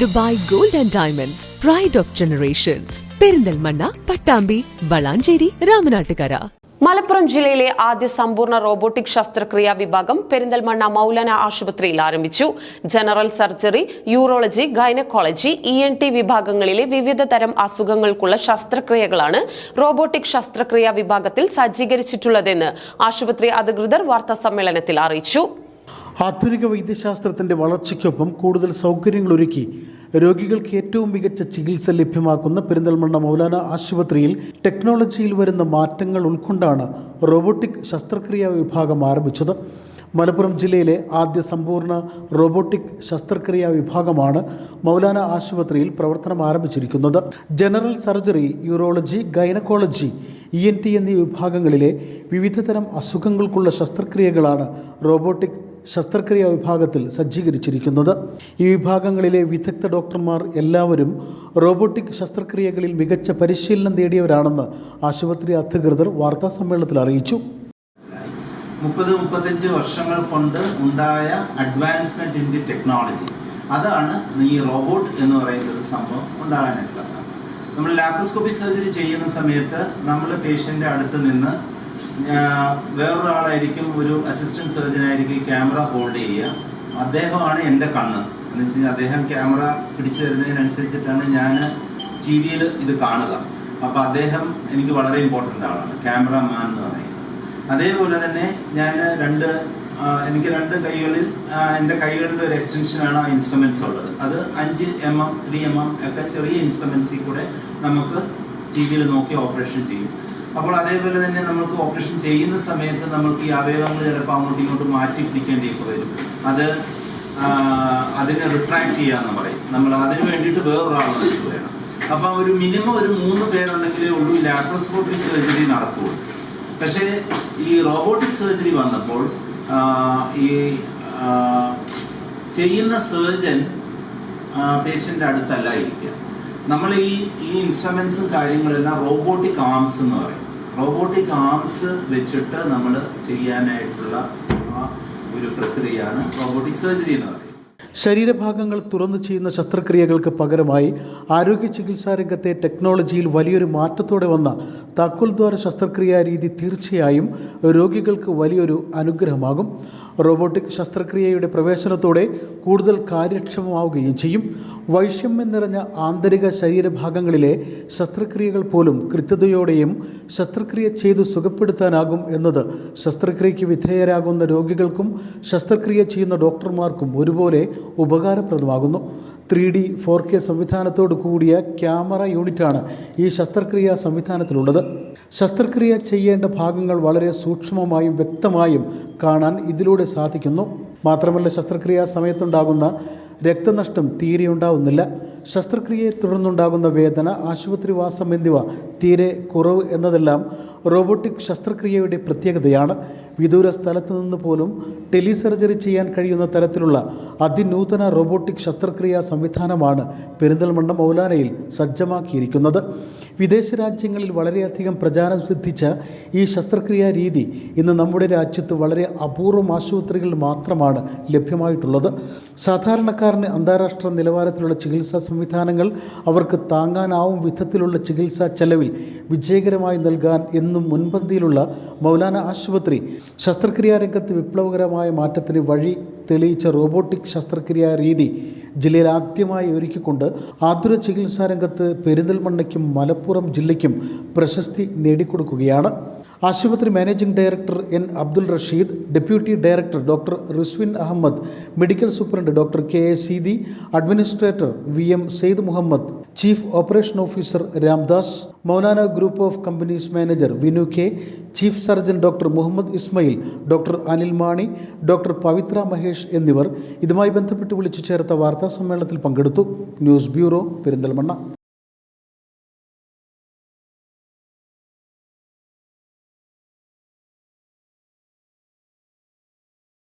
Dubai gold and diamonds pride of generations Perinthalmanna Pattambi Valanchery Ramanattukara. Malappuram ജില്ലയിലെ ആദ്യ സമ്പൂർണ robotic ശസ്ത്രക്രിയാ വിഭാഗം പെരിന്തൽമണ്ണ മൗലന ആശുപത്രിയിൽ ആരംഭിച്ചു. General surgery urology gynaecology E N T വിഭാഗങ്ങളിലെ വിവിധ തരം അസുഖങ്ങൾക്കുള്ള ശസ്ത്രക്രിയകളാണ് റോബോട്ടിക് ശസ്ത്രക്രിയാ വിഭാഗത്തിൽ സജ്ജീകരിച്ചിട്ടുള്ളതെന്ന് ആശുപത്രി അധികൃതർ വാർത്താസമ്മേളനത്തിൽ അറിയിച്ചു. ആധുനിക വൈദ്യശാസ്ത്രത്തിന്റെ വളർച്ചയ്ക്കൊപ്പം കൂടുതൽ സൗകര്യങ്ങൾ ഒരുക്കി രോഗികൾക്ക് ഏറ്റവും മികച്ച ചികിത്സ ലഭ്യമാക്കുന്ന പെരിന്തൽമണ്ണ മൗലാന ആശുപത്രിയിൽ ടെക്നോളജിയിൽ വരുന്ന മാറ്റങ്ങൾ ഉൾക്കൊണ്ടാണ് റോബോട്ടിക് ശസ്ത്രക്രിയാ വിഭാഗം ആരംഭിച്ചത്. മലപ്പുറം ജില്ലയിലെ ആദ്യ സമ്പൂർണ റോബോട്ടിക് ശസ്ത്രക്രിയാ വിഭാഗമാണ് മൗലാന ആശുപത്രിയിൽ പ്രവർത്തനം ആരംഭിച്ചിരിക്കുന്നത്. General surgery urology gynaecology E N T എന്നീ വിഭാഗങ്ങളിലെ വിവിധതരം അസുഖങ്ങൾക്കുള്ള ശസ്ത്രക്രിയകളാണ് റോബോട്ടിക് ശസ്ത്രക്രിയാ വിഭാഗത്തിൽ സജ്ജീകരിച്ചിരിക്കുന്നത്. ഈ വിഭാഗങ്ങളിലെ വിദഗ്ധ ഡോക്ടർമാർ എല്ലാവരും റോബോട്ടിക് ശസ്ത്രക്രിയകളിൽ മികച്ച പരിശീലനം നേടിയവരാണെന്ന് ആശുപത്രി അധികൃതർ വാർത്താ സമ്മേളനത്തിൽ അറിയിച്ചു. മുപ്പത് മുപ്പത്തഞ്ച് വർഷങ്ങൾ കൊണ്ട് ഉണ്ടായ അഡ്വാൻസ്മെന്റ് ഇൻ ദി ടെക്നോളജി അതാണ് ഈ റോബോട്ട് എന്ന് പറയുന്ന ഒരു സംഭവം ഉണ്ടാകാനായിട്ടുള്ളത്. നമ്മൾ ലാപ്രോസ്കോപ്പി സർജറി ചെയ്യുന്ന സമയത്ത് നമ്മൾ പേഷ്യന്റെ അടുത്ത് നിന്ന് വേറൊരാളായിരിക്കും ഒരു അസിസ്റ്റന്റ് സർജൻ ആയിരിക്കും ക്യാമറ ഹോൾഡ് ചെയ്യുക. അദ്ദേഹമാണ് എന്റെ കണ്ണ്. എന്ന് വെച്ച് കഴിഞ്ഞാൽ അദ്ദേഹം ക്യാമറ പിടിച്ചു തരുന്നതിനനുസരിച്ചിട്ടാണ് ഞാൻ ടി വിയിൽ ഇത് കാണുക. അപ്പോൾ അദ്ദേഹം എനിക്ക് വളരെ ഇമ്പോർട്ടന്റ് ആളാണ്. ക്യാമറമാൻ എന്ന് പറയുന്നത്. അതേപോലെ തന്നെ ഞാൻ രണ്ട് എനിക്ക് രണ്ട് കൈകളിൽ എന്റെ കൈകളുടെ ഒരു എക്സ്റ്റൻഷനാണ് ആ ഇൻസ്ട്രുമെന്റ്സ് ഉള്ളത്. അത് അഞ്ച് M M three M M ഒക്കെ ചെറിയ ഇൻസ്ട്രുമെന്റ്സിൽ കൂടെ നമുക്ക് ടി വിയിൽ നോക്കി ഓപ്പറേഷൻ ചെയ്യും. അപ്പോൾ അതേപോലെ തന്നെ നമുക്ക് ഓപ്പറേഷൻ ചെയ്യുന്ന സമയത്ത് നമുക്ക് ഈ അവയവങ്ങൾ ചിലപ്പോൾ അങ്ങോട്ടും ഇങ്ങോട്ടും മാറ്റി പിടിക്കേണ്ടിയൊക്കെ വരും. അത് അതിനെ റിട്രാക്ട് ചെയ്യാന്ന് പറയും. നമ്മൾ അതിന് വേണ്ടിയിട്ട് നമുക്ക് വേണം അപ്പൊ ഒരു മിനിമം ഒരു മൂന്ന് പേരുണ്ടെങ്കിലേ ഉള്ളൂ ലാപ്രോസ്കോപ്പിക് സർജറി നടക്കുകയുള്ളൂ പക്ഷേ ഈ റോബോട്ടിക് സർജറി വന്നപ്പോൾ ഈ ചെയ്യുന്ന സർജൻ പേഷ്യന്റ് അടുത്തല്ല ഇരിക്കുക. നമ്മൾ ഈ ഈ ഇൻസ്ട്രുമെന്റ്സും കാര്യങ്ങളെല്ലാം റോബോട്ടിക് ആംസ് എന്ന് പറയും. റോബോട്ടിക് ആംസ് വെച്ചിട്ട് നമ്മൾ ചെയ്യാനായിട്ടുള്ള ഒരു പ്രക്രിയയാണ് റോബോട്ടിക് സർജറി എന്ന് പറയുന്നത് ശരീരഭാഗങ്ങൾ തുറന്നു ചെയ്യുന്ന ശസ്ത്രക്രിയകൾക്ക് പകരമായി ആരോഗ്യ ചികിത്സാ രംഗത്തെ ടെക്നോളജിയിൽ വലിയൊരു മാറ്റത്തോടെ വന്ന താക്കോൽദ്വാര ശസ്ത്രക്രിയാ രീതി തീർച്ചയായും രോഗികൾക്ക് വലിയൊരു അനുഗ്രഹമാകും. റോബോട്ടിക് ശസ്ത്രക്രിയയുടെ പ്രവേശനത്തോടെ കൂടുതൽ കാര്യക്ഷമമാവുകയും ചെയ്യും. വൈഷമ്യം നിറഞ്ഞ ആന്തരിക ശരീരഭാഗങ്ങളിലെ ശസ്ത്രക്രിയകൾ പോലും കൃത്യതയോടെയും ശസ്ത്രക്രിയ ചെയ്ത് സുഖപ്പെടുത്താനാകും എന്നത് ശസ്ത്രക്രിയയ്ക്ക് വിധേയരാകുന്ന രോഗികൾക്കും ശസ്ത്രക്രിയ ചെയ്യുന്ന ഡോക്ടർമാർക്കും ഒരുപോലെ ഉപകാരപ്രദമാകുന്നു. ത്രീ ഡി ഫോർ കെ സംവിധാനത്തോടു കൂടിയ ക്യാമറ യൂണിറ്റാണ് ഈ ശസ്ത്രക്രിയാ സംവിധാനത്തിലുള്ളത്. ശസ്ത്രക്രിയ ചെയ്യേണ്ട ഭാഗങ്ങൾ വളരെ സൂക്ഷ്മമായും വ്യക്തമായും കാണാൻ ഇതിലൂടെ സാധിക്കുന്നു. മാത്രമല്ല ശസ്ത്രക്രിയാ സമയത്തുണ്ടാകുന്ന രക്തനഷ്ടം തീരെ ഉണ്ടാവുന്നില്ല. ശസ്ത്രക്രിയയെ തുടർന്നുണ്ടാകുന്ന വേദന ആശുപത്രിവാസം എന്നിവ തീരെ കുറവ് എന്നതെല്ലാം റോബോട്ടിക് ശസ്ത്രക്രിയയുടെ പ്രത്യേകതയാണ്. വിദൂര സ്ഥലത്ത് നിന്ന് പോലും ടെലിസർജറി ചെയ്യാൻ കഴിയുന്ന തരത്തിലുള്ള അതിനൂതന റോബോട്ടിക് ശസ്ത്രക്രിയാ സംവിധാനമാണ് പെരിന്തൽമണ്ണ മൗലാനയിൽ സജ്ജമാക്കിയിരിക്കുന്നത്. വിദേശ രാജ്യങ്ങളിൽ വളരെയധികം പ്രചാരം സിദ്ധിച്ച ഈ ശസ്ത്രക്രിയാ രീതി ഇന്ന് നമ്മുടെ രാജ്യത്ത് വളരെ അപൂർവം ആശുപത്രികളിൽ മാത്രമാണ് ലഭ്യമായിട്ടുള്ളത്. സാധാരണക്കാരന് അന്താരാഷ്ട്ര നിലവാരത്തിലുള്ള ചികിത്സാ സംവിധാനങ്ങൾ അവർക്ക് താങ്ങാനാവും വിധത്തിലുള്ള ചികിത്സാ ചെലവിൽ വിജയകരമായി നൽകാൻ എന്നും മുൻപന്തിയിലുള്ള മൗലാന ആശുപത്രി ശസ്ത്രക്രിയാ രംഗത്ത് വിപ്ലവകരമായ മാറ്റത്തിന് വഴി തെളിയിച്ച റോബോട്ടിക് ശസ്ത്രക്രിയാ രീതി ജില്ലയിൽ ആദ്യമായി ഒരുക്കിക്കൊണ്ട് ആതുര ചികിത്സാ രംഗത്ത് പെരിന്തൽമണ്ണയ്ക്കും മലപ്പുറം ജില്ലയ്ക്കും പ്രശസ്തി നേടിക്കൊടുക്കുകയാണ്. ആശുപത്രി managing director N Abdul Rasheed deputy director doctor Rizwin Ahmed medical superintendent doctor K A Seethi administrator V M Saeed Muhammad chief operation officer Ramdas Maulana group of companies manager Vinu K chief surgeon doctor Muhammad Ismail doctor Anil Mani doctor Pavithra Mahesh എന്നിവർ ഇതുമായി ബന്ധപ്പെട്ട് വിളിച്ചു ചേർത്ത വാർത്താ സമ്മേളനത്തിൽ പങ്കെടുത്തു. News bureau Perinthalmanna.